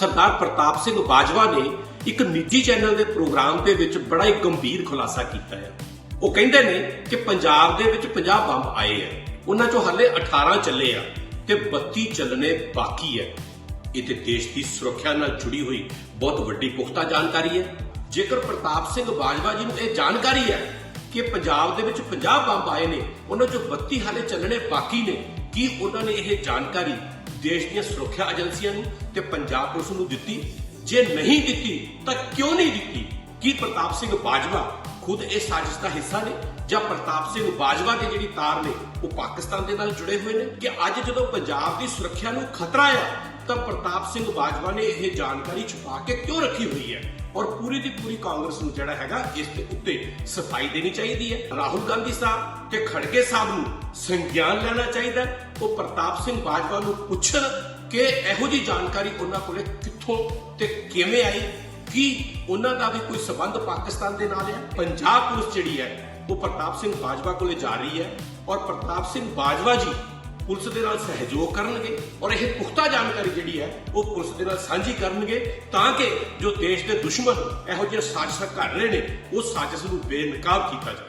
ਸਰਦਾਰ ਪ੍ਰਤਾਪ ਸਿੰਘ ਬਾਜਵਾ ਨੇ ਇੱਕ ਨਿੱਜੀ ਚੈਨਲ ਦੇ ਪ੍ਰੋਗਰਾਮ ਦੇ ਵਿੱਚ ਬੜਾ ਹੀ ਗੰਭੀਰ ਖੁਲਾਸਾ ਕੀਤਾ ਹੈ। ਉਹ ਕਹਿੰਦੇ ਨੇ ਕਿ ਪੰਜਾਬ ਦੇ ਵਿੱਚ 50 ਬੰਬ ਆਏ ਆ ਉਹਨਾਂ ਚੋਂ ਹਾਲੇ 18 ਚੱਲੇ ਆ ਤੇ 32 ਚੱਲਣੇ ਬਾਕੀ ਹੈ। ਇਹ ਤੇ ਦੇਸ਼ ਦੀ ਸੁਰੱਖਿਆ ਨਾਲ ਜੁੜੀ ਹੋਈ ਬਹੁਤ ਵੱਡੀ ਪੁਖਤਾ ਜਾਣਕਾਰੀ ਹੈ। ਜੇਕਰ ਪ੍ਰਤਾਪ ਸਿੰਘ ਬਾਜਵਾ ਜੀ ਨੂੰ ਇਹ ਜਾਣਕਾਰੀ ਹੈ ਕਿ ਪੰਜਾਬ ਦੇ ਵਿੱਚ 50 ਬੰਬ ਆਏ ਨੇ, ਉਹਨਾਂ ਚੋਂ 32 ਹਾਲੇ ਚੱਲਣੇ ਬਾਕੀ ਨੇ, ਕੀ ਉਹਨਾਂ ਨੇ ਇਹ ਜਾਣਕਾਰੀ ਦੇਸ਼ ਦੀਆਂ ਸੁਰੱਖਿਆ ਏਜੰਸੀਆਂ ਨੂੰ ਤੇ ਪੰਜਾਬ ਪੁਲਿਸ ਨੂੰ ਦਿੱਤੀ। ਜੇ ਨਹੀਂ ਦਿੱਤੀ, ਤਾਂ ਕਿਉਂ ਨਹੀਂ ਦਿੱਤੀ? ਕੀ ਪ੍ਰਤਾਪ ਸਿੰਘ ਬਾਜਵਾ ਖੁਦ ਇਹ ਸਾਜ਼ਿਸ਼ ਦਾ ਹਿੱਸਾ ਨੇ ਜਾਂ ਪ੍ਰਤਾਪ ਸਿੰਘ ਬਾਜਵਾ ਦੀ ਜਿਹੜੀ ਤਾਰ ਨੇ, ਉਹ ਪਾਕਿਸਤਾਨ ਦੇ ਨਾਲ ਜੁੜੇ ਹੋਏ ਨੇ? ਕਿ ਅੱਜ ਜਦੋਂ ਪੰਜਾਬ ਦੀ ਸੁਰੱਖਿਆ ਨੂੰ ਖਤਰਾ ਆ ਤਾਂ ਪ੍ਰਤਾਪ ਸਿੰਘ ਬਾਜਵਾ ਨੇ ਇਹ ਜਾਣਕਾਰੀ ਛੁਪਾ ਕੇ ਕਿਉਂ ਰੱਖੀ ਹੋਈ ਹੈ ਔਰ ਪੂਰੀ ਦੀ ਪੂਰੀ ਕਾਂਗਰਸ ਨੂੰ ਜਿਹੜਾ ਹੈਗਾ ਇਸ ਦੇ ਉੱਤੇ ਸਫ਼ਾਈ ਦੇਣੀ ਚਾਹੀਦੀ ਹੈ ਰਾਹੁਲ ਗਾਂਧੀ ਸਾਹਿਬ ਤੇ ਖੜਗੇ ਸਾਹਿਬ ਨੂੰ ਸੰਗਿਆਨ ਲੈਣਾ ਚਾਹੀਦਾ ਉਹ ਪ੍ਰਤਾਪ ਸਿੰਘ ਬਾਜਵਾ ਨੂੰ ਪੁੱਛਣ ਕਿ ਇਹੋ ਜੀ ਜਾਣਕਾਰੀ ਉਹਨਾਂ ਕੋਲੇ ਕਿੱਥੋਂ ਤੇ ਕਿਵੇਂ ਆਈ ਕੀ ਉਹਨਾਂ ਦਾ ਵੀ ਕੋਈ ਸਬੰਧ ਪਾਕਿਸਤਾਨ ਦੇ ਨਾਲ ਹੈ ਪੰਜਾਬ ਪੁਲਿਸ ਜਿਹੜੀ ਹੈ ਉਹ ਪ੍ਰਤਾਪ ਸਿੰਘ ਬਾਜਵਾ ਕੋਲੇ ਜਾ ਰਹੀ ਹੈ ਔਰ ਪ੍ਰਤਾਪ ਸਿੰਘ ਬਾਜਵਾ ਜੀ ਪੁਲਿਸ ਦੇ ਨਾਲ ਸਹਿਯੋਗ ਕਰਨਗੇ ਔਰ ਇਹ ਪੁਖਤਾ ਜਾਣਕਾਰੀ ਜਿਹੜੀ ਹੈ, ਉਹ ਪੁਲਿਸ ਦੇ ਨਾਲ ਸਾਂਝੀ ਕਰਨਗੇ ਤਾਂ ਕਿ ਜੋ ਦੇਸ਼ ਦੇ ਦੁਸ਼ਮਣ ਇਹੋ ਜਿਹੇ ਸਾਜ਼ਿਸ਼ਾਂ ਕਰ ਰਹੇ ਨੇ, ਉਹ ਸਾਜ਼ਿਸ਼ ਨੂੰ ਬੇਨਕਾਬ ਕੀਤਾ ਜਾਵੇ।